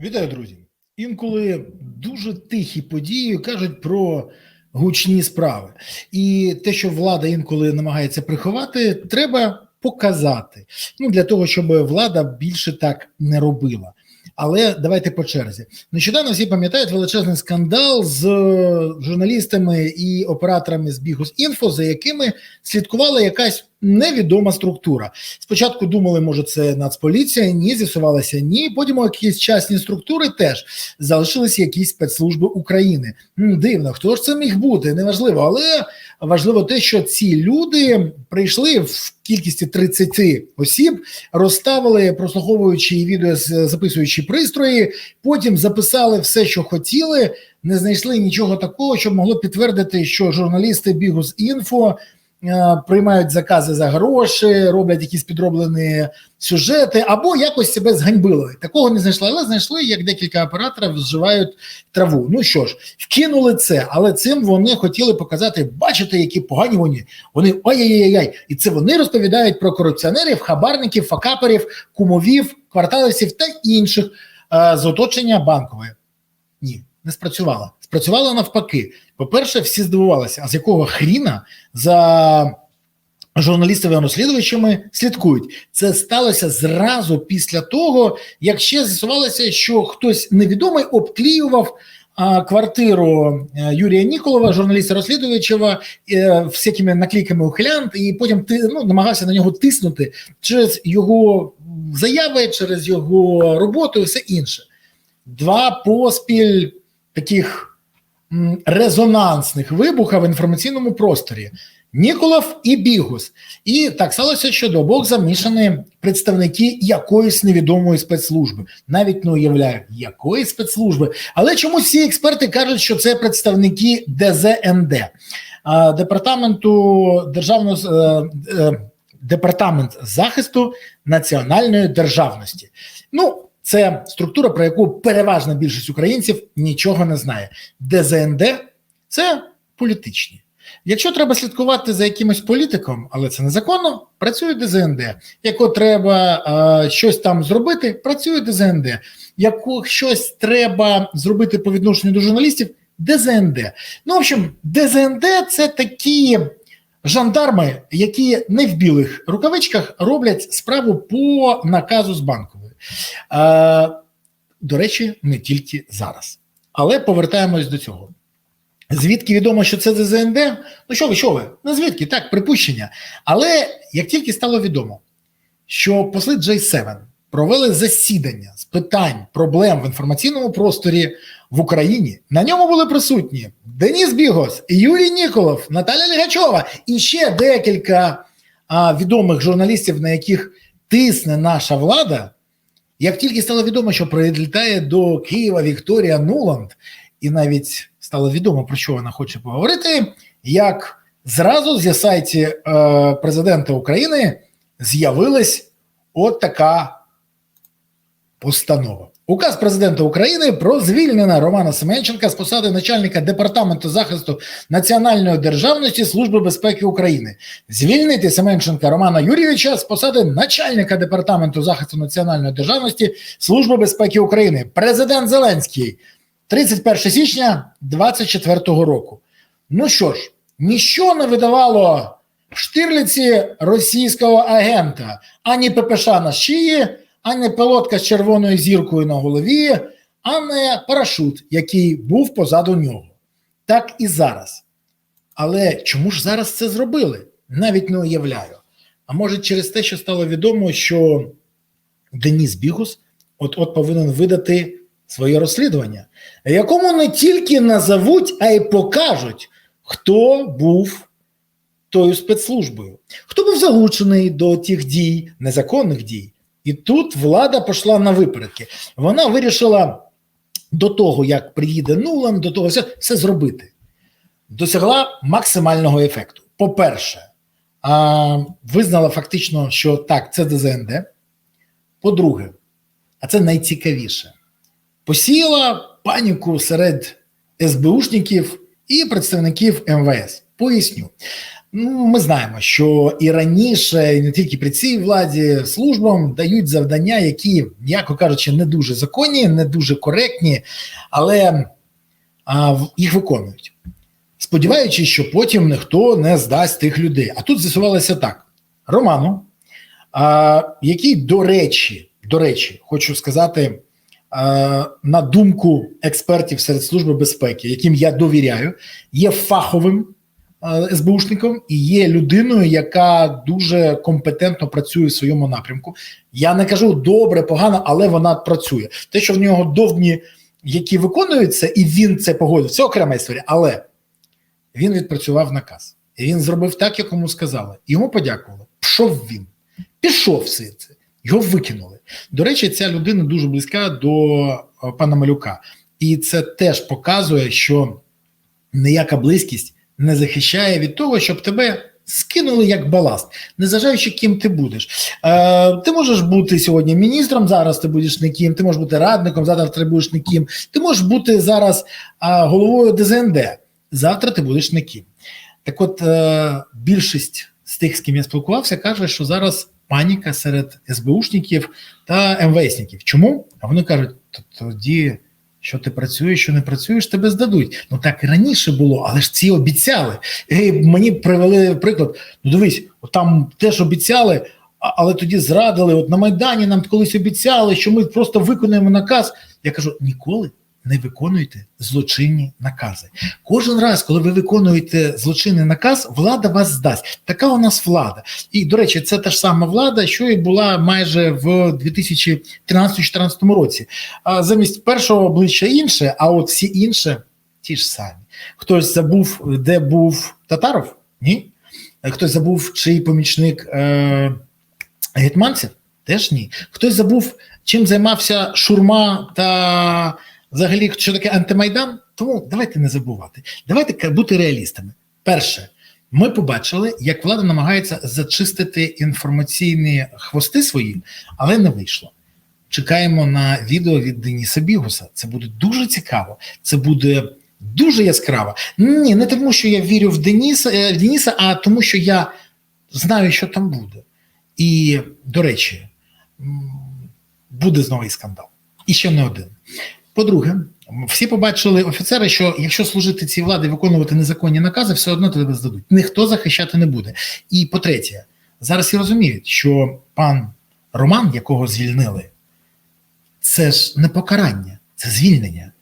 Вітаю, друзі! Інколи дуже тихі події кажуть про гучні справи, і те, що влада інколи намагається приховати, треба показати. Ну для того, щоб влада більше так не робила. Але давайте по черзі. Нещодавно всі пам'ятають величезний скандал з е, журналістами і операторами з Бігус.Інфо, за якими слідкувала якась невідома структура. Спочатку думали, може, це Нацполіція, ні, з'ясувалося ні. Потім якісь частні структури теж залишилися якісь спецслужби України. Дивно, хто ж це міг бути? Неважливо, але важливо те, що ці люди прийшли в кількості 30 осіб, розставили, прослуховуючи відео записуючи пристрої, потім записали все, що хотіли. Не знайшли нічого такого, що могло підтвердити, що журналісти Бігус інфо приймають закази за гроші, роблять якісь підроблені сюжети, або якось себе зганьбили. Такого не знайшли, але знайшли, як декілька операторів зживають траву. Ну що ж, вкинули це, але цим вони хотіли показати, бачите, які погані вони. Вони ой-яй-яй, і це вони розповідають про корупціонерів, хабарників, факаперів, кумовів, кварталівців та інших е, з оточення банкової. Ні, не спрацювала. Спрацювала навпаки. По-перше, всі здивувалися, а з якого хріна за журналістами розслідувачами слідкують. Це сталося зразу після того, як ще з'ясувалося, що хтось невідомий обклеював квартиру е, Юрія Ніколова, журналіста розслідувача, е, всякими наклейками ухилянт, і потім ти ну, намагався на нього тиснути через його заяви, через його роботу і все інше. Два поспіль таких резонансних вибуха в інформаційному просторі. Ніколов і Бігус. І так сталося, що до обох замішані представники якоїсь невідомої спецслужби. Навіть не уявляю, якої спецслужби. Але чомусь всі експерти кажуть, що це представники ДЗНД, департаменту державного е, е, департамент захисту національної державності. Ну, це структура, про яку переважна більшість українців нічого не знає. ДЗНД це політичні. Якщо треба слідкувати за якимось політиком, але це незаконно, працює ДЗНД. Якщо треба е, щось там зробити, працює ДЗНД. Якщо щось треба зробити по відношенню до журналістів, ДЗНД. Ну, в общем, ДЗНД це такі жандарми, які не в білих рукавичках роблять справу по наказу з банкової. Е, до речі, не тільки зараз. Але повертаємось до цього. Звідки відомо, що це ДЗНД? Ну що ви, що ви? Ну звідки? Так, припущення. Але як тільки стало відомо, що посли J7 провели засідання з питань проблем в інформаційному просторі в Україні, на ньому були присутні Деніс Бігос, Юрій Ніколов, Наталя Лігачова і ще декілька а, відомих журналістів, на яких тисне наша влада. Як тільки стало відомо, що прилітає до Києва Вікторія Нуланд, і навіть стало відомо, про що вона хоче поговорити, як зразу зі сайті е, президента України з'явилась от така постанова. Указ президента України про звільнення Романа Семенченка з посади начальника департаменту захисту національної державності Служби безпеки України. Звільнити Семенченка Романа Юрійовича з посади начальника департаменту захисту національної державності Служби безпеки України. Президент Зеленський. 31 січня 24 року. Ну що ж, ніщо не видавало штирлиці російського агента, ані ППШ на шиї, ані пилотка з червоною зіркою на голові, а не парашут, який був позаду нього. Так і зараз. Але чому ж зараз це зробили? Навіть не уявляю. А може, через те, що стало відомо, що Деніс Бігус от-от повинен видати своє розслідування, якому не тільки назовуть, а й покажуть, хто був тою спецслужбою, хто був залучений до тих дій, незаконних дій. І тут влада пішла на випередки. Вона вирішила до того, як приїде Нулан, до того все, все зробити. Досягла максимального ефекту. По-перше, визнала фактично, що так, це ДЗНД. По-друге, а це найцікавіше посіяла паніку серед СБУшників і представників МВС. Поясню. Ну, ми знаємо, що і раніше, і не тільки при цій владі, службам дають завдання, які, м'яко кажучи, не дуже законні, не дуже коректні, але а, їх виконують. Сподіваючись, що потім ніхто не здасть тих людей. А тут з'ясувалося так: Роману, а, який, до речі, до речі, хочу сказати, на думку експертів серед Служби безпеки, яким я довіряю, є фаховим СБУшником і є людиною, яка дуже компетентно працює в своєму напрямку. Я не кажу добре, погано, але вона працює. Те, що в нього довбні, які виконуються, і він це погодив, це окрема історія. Але він відпрацював наказ. І він зробив так, як йому сказали. Йому подякували. Пішов він, пішов все це. Його викинули. До речі, ця людина дуже близька до е, пана Малюка, і це теж показує, що ніяка близькість не захищає від того, щоб тебе скинули як баласт, незважаючи, ким ти будеш. Е, ти можеш бути сьогодні міністром, зараз ти будеш ніким, ти можеш бути радником, завтра ти будеш ніким. Ти можеш бути зараз а, головою ДЗНД, завтра ти будеш ніким. Так от е, більшість з тих, з ким я спілкувався, каже, що зараз паніка серед СБУшників та МВСників. Чому? А вони кажуть, «Т- тоді що ти працюєш, що не працюєш, тебе здадуть. Ну так і раніше було, але ж ці обіцяли. І мені привели приклад. Ну дивись, там теж обіцяли, але тоді зрадили. От на Майдані нам колись обіцяли, що ми просто виконуємо наказ. Я кажу: ніколи не виконуйте злочинні накази. Кожен раз, коли ви виконуєте злочинний наказ, влада вас здасть. Така у нас влада. І до речі, це та ж сама влада, що і була майже в 2013-2014 році. А замість першого обличчя інше, а от всі інші ті ж самі. Хтось забув, де був Татаров? Ні. Хтось забув, чий помічник е, гетьманців? Теж ні. Хтось забув, чим займався Шурма та взагалі що таке антимайдан. Тому давайте не забувати. Давайте бути реалістами. Перше, ми побачили, як влада намагається зачистити інформаційні хвости свої, але не вийшло. Чекаємо на відео від Деніса Бігуса. Це буде дуже цікаво. Це буде дуже яскраво. Ні, не тому, що я вірю в Деніса, е, в Деніса, а тому, що я знаю, що там буде. І, до речі, буде знову скандал. І ще не один. По-друге, всі побачили офіцери, що якщо служити цій владі, виконувати незаконні накази, все одно тебе здадуть. Ніхто захищати не буде. І по-третє, зараз всі розуміють, що пан Роман, якого звільнили, це ж не покарання, це звільнення.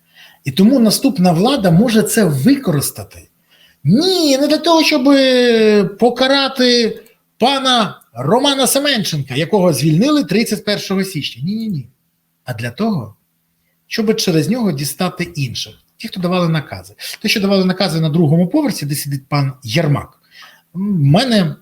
І тому наступна влада може це використати. Ні, не для того, щоб покарати пана Романа Семенченка, якого звільнили 31 січня. Ні, ні, ні. А для того, щоб через нього дістати інших, ті, хто давали накази. Те, що давали накази на другому поверсі, де сидить пан Єрмак, в мене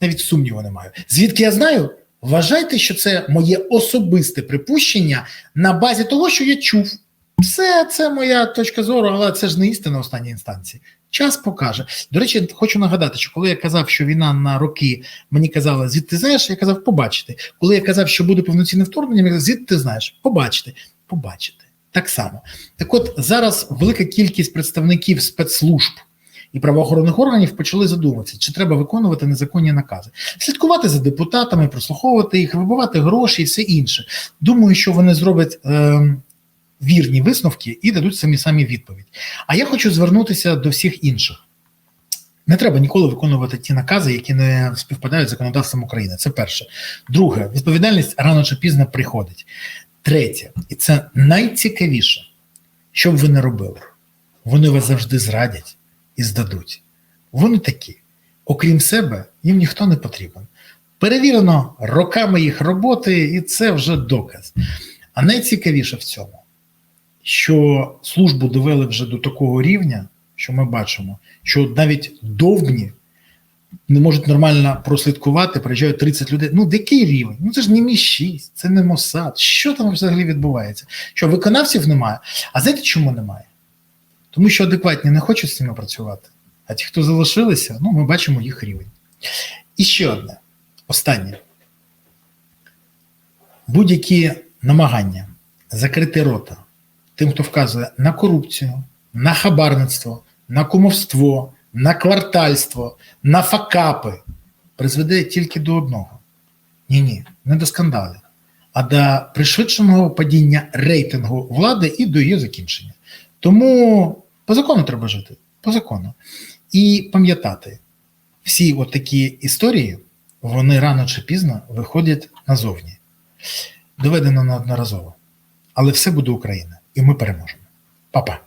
навіть сумніву немає. Звідки я знаю? Вважайте, що це моє особисте припущення на базі того, що я чув. Все це моя точка зору, але це ж не істина останній інстанції. Час покаже. До речі, хочу нагадати, що коли я казав, що війна на роки мені казали, звідти знаєш, я казав, побачити. Коли я казав, що буде повноцінне вторгнення, звідти знаєш, побачити, побачити. Так само. Так от зараз велика кількість представників спецслужб і правоохоронних органів почали задумуватися, чи треба виконувати незаконні накази, слідкувати за депутатами, прослуховувати їх, вибивати гроші і все інше. Думаю, що вони зроблять. Е- Вірні висновки і дадуть самі самі відповідь. А я хочу звернутися до всіх інших. Не треба ніколи виконувати ті накази, які не співпадають з законодавством України. Це перше. Друге, відповідальність рано чи пізно приходить. Третє, і це найцікавіше, що б ви не робили. Вони вас завжди зрадять і здадуть. Вони такі. Окрім себе, їм ніхто не потрібен. Перевірено роками їх роботи, і це вже доказ. А найцікавіше в цьому, що службу довели вже до такого рівня, що ми бачимо, що навіть довбні не можуть нормально прослідкувати, приїжджають 30 людей. Ну, який рівень? Ну це ж не мі 6, це не Мосад. Що там взагалі відбувається? Що виконавців немає? А знаєте, чому немає? Тому що адекватні не хочуть з ними працювати. А ті, хто залишилися, ну, ми бачимо їх рівень. І ще одне, останнє. Будь-які намагання закрити рота тим, хто вказує на корупцію, на хабарництво, на кумовство, на квартальство, на факапи призведе тільки до одного. Ні, ні, не до скандалів, а до пришвидшеного падіння рейтингу влади і до її закінчення. Тому по закону треба жити, по закону. І пам'ятати, всі от такі історії, вони рано чи пізно виходять назовні. Доведено неодноразово. Але все буде Україна, і ми переможемо. Па-па.